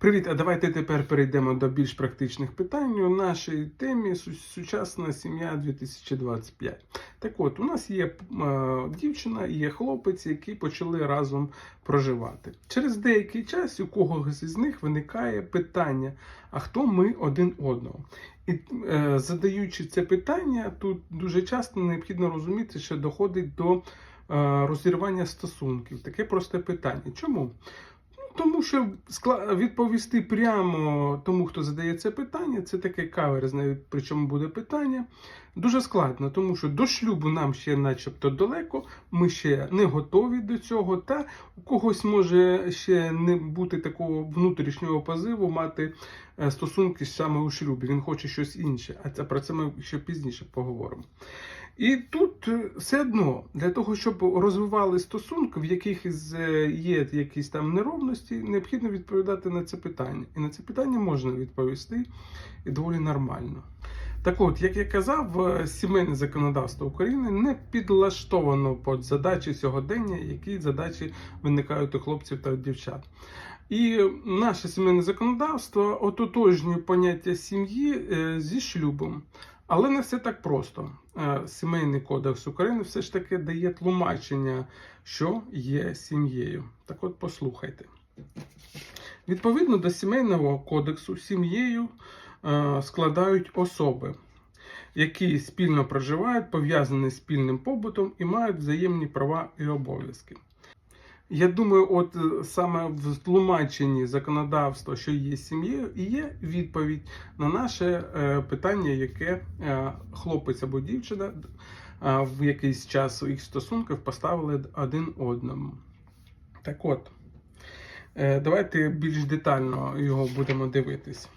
Привіт! А давайте тепер перейдемо до більш практичних питань у нашій темі Сучасна сім'я 2025. Так от, у нас є дівчина і є хлопець, які почали разом проживати. Через деякий час у когось із них виникає питання: а хто ми один одного? І е, задаючи це питання, тут дуже часто необхідно розуміти, що доходить до е, розірвання стосунків. Таке просте питання. Чому? Тому що відповісти прямо тому, хто задає це питання, це таке каверзне, причому буде питання. Дуже складно, тому що до шлюбу нам ще начебто далеко, ми ще не готові до цього, та у когось може ще не бути такого внутрішнього позиву, мати е, стосунки саме у шлюбі. Він хоче щось інше, а це про це ми ще пізніше поговоримо. І тут е, все одно для того, щоб розвивали стосунки, в яких е, є якісь там неровності, необхідно відповідати на це питання. І на це питання можна відповісти доволі нормально. Так от, як я казав, е, сімейне законодавство України не підлаштовано під задачі сьогодення, які задачі виникають у хлопців та дівчат. І наше сімейне законодавство ототожнює поняття сім'ї зі шлюбом. Але не все так просто. Е, Сімейний кодекс України все ж таки дає тлумачення, що є сім'єю. Так от послухайте. Відповідно до сімейного кодексу, сім'єю е, складають особи, які спільно проживають, пов'язані спільним побутом і мають взаємні права і обов'язки. Я думаю, от е, саме в тлумаченні законодавства, що є сім'єю, і є відповідь на наше е, питання, яке е, хлопець або дівчина в якийсь час їх стосунків поставили один одному. Так от, давайте більш детально його будемо дивитись.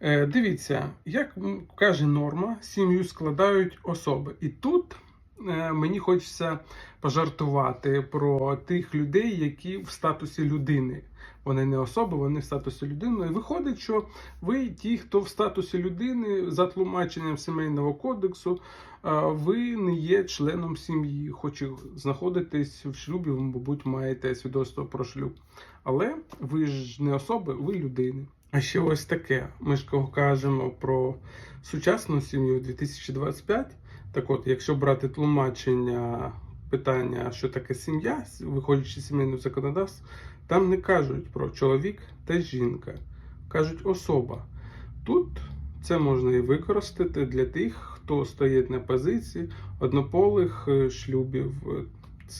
Дивіться, як каже норма, сім'ю складають особи. І тут мені хочеться пожартувати про тих людей, які в статусі людини. Вони не особи, вони в статусі людини. Виходить, що ви, ті, хто в статусі людини, за тлумаченням сімейного кодексу, е, ви не є членом сім'ї, хоч і знаходитесь в шлюбі, ви, мабуть, маєте свідоцтво про шлюб. Але ви ж не особи, ви людини. А ще ось таке. Ми ж коли кажемо про сучасну сім'ю 2025. Так от, якщо брати тлумачення питання, що таке сім'я, виходячи з сімейного законодавства, там не кажуть про чоловік та жінка, кажуть особа. Тут це можна і використати для тих, хто стоїть на позиції однополих е, шлюбів.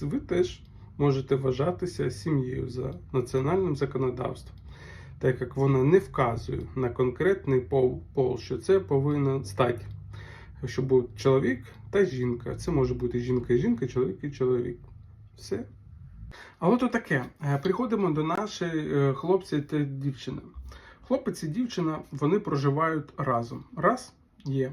Ви теж можете вважатися сім'єю за національним законодавством, так як вона не вказує на конкретний пол, пол що це повинен стати що був чоловік та жінка. Це може бути жінка і жінка, чоловік і чоловік. Все. А от таке. Е, Приходимо до нашої е, хлопця та дівчини. Хлопець і дівчина вони проживають разом. Раз є.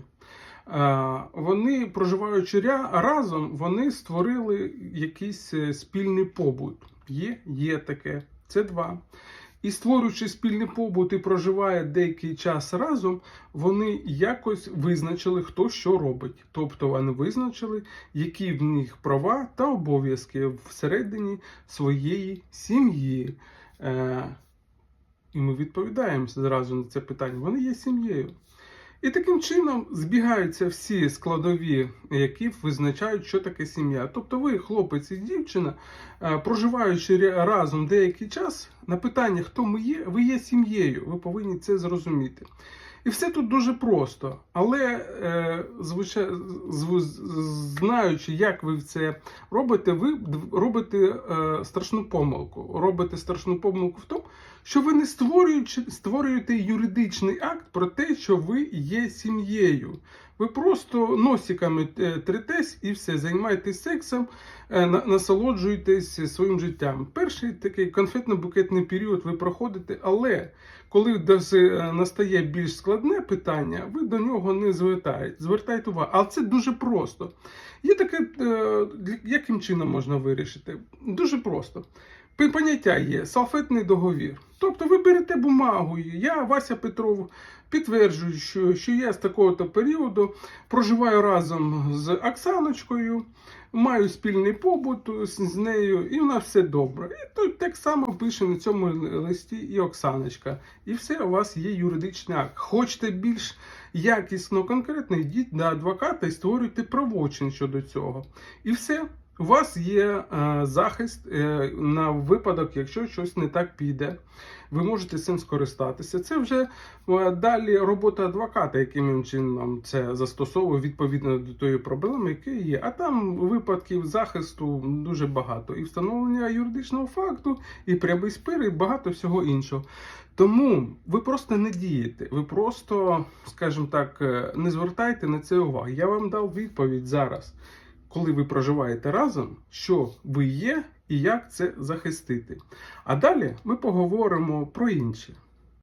Е, Вони, проживаючи разом, вони створили якийсь спільний побут. Є, є таке. Це два. І створюючи спільний побут і проживає деякий час разом, вони якось визначили, хто що робить. Тобто вони визначили, які в них права та обов'язки всередині своєї сім'ї. Е, і ми відповідаємо зразу на це питання. Вони є сім'єю. І таким чином збігаються всі складові, які визначають, що таке сім'я. Тобто ви, хлопець і дівчина, е, проживаючи разом деякий час, на питання, хто ми є, ви є сім'єю. Ви повинні це зрозуміти. І все тут дуже просто. Але е, звичай, зв- знаючи, як ви це робите, ви робите е, страшну помилку. Робите страшну помилку в тому, що ви не створюєте юридичний акт про те, що ви є сім'єю. Ви просто носиками е, третесь і все, займаєтесь сексом, е, насолоджуєтесь своїм життям. Перший такий конфетно-букетний період ви проходите, але коли е, настає більш складне питання, ви до нього не звертаєте. Звертайте увагу. Але це дуже просто. Є таке, яким чином можна вирішити? Дуже просто. Поняття є салфетний договір. Тобто ви берете бумагу, я, Вася Петров, підтверджую, що, що я з такого-то періоду проживаю разом з Оксаночкою, маю спільний побут з, з нею, і в нас все добре. І тут так само пише на цьому листі і Оксаночка. І все, у вас є юридичний акт. Хочете більш якісно, конкретно, йдіть до адвоката і створюйте правочин щодо цього. І все. У вас є е, захист е, на випадок, якщо щось не так піде. Ви можете цим скористатися. Це вже е, далі робота адвоката, яким чином це застосовує відповідно до тої проблеми, яка є. А там випадків захисту дуже багато. І встановлення юридичного факту, і прямий спир, і багато всього іншого. Тому ви просто не дієте, ви просто, скажімо так, не звертайте на це уваги. Я вам дав відповідь зараз, коли ви проживаєте разом, що ви є і як це захистити. А далі ми поговоримо про інше.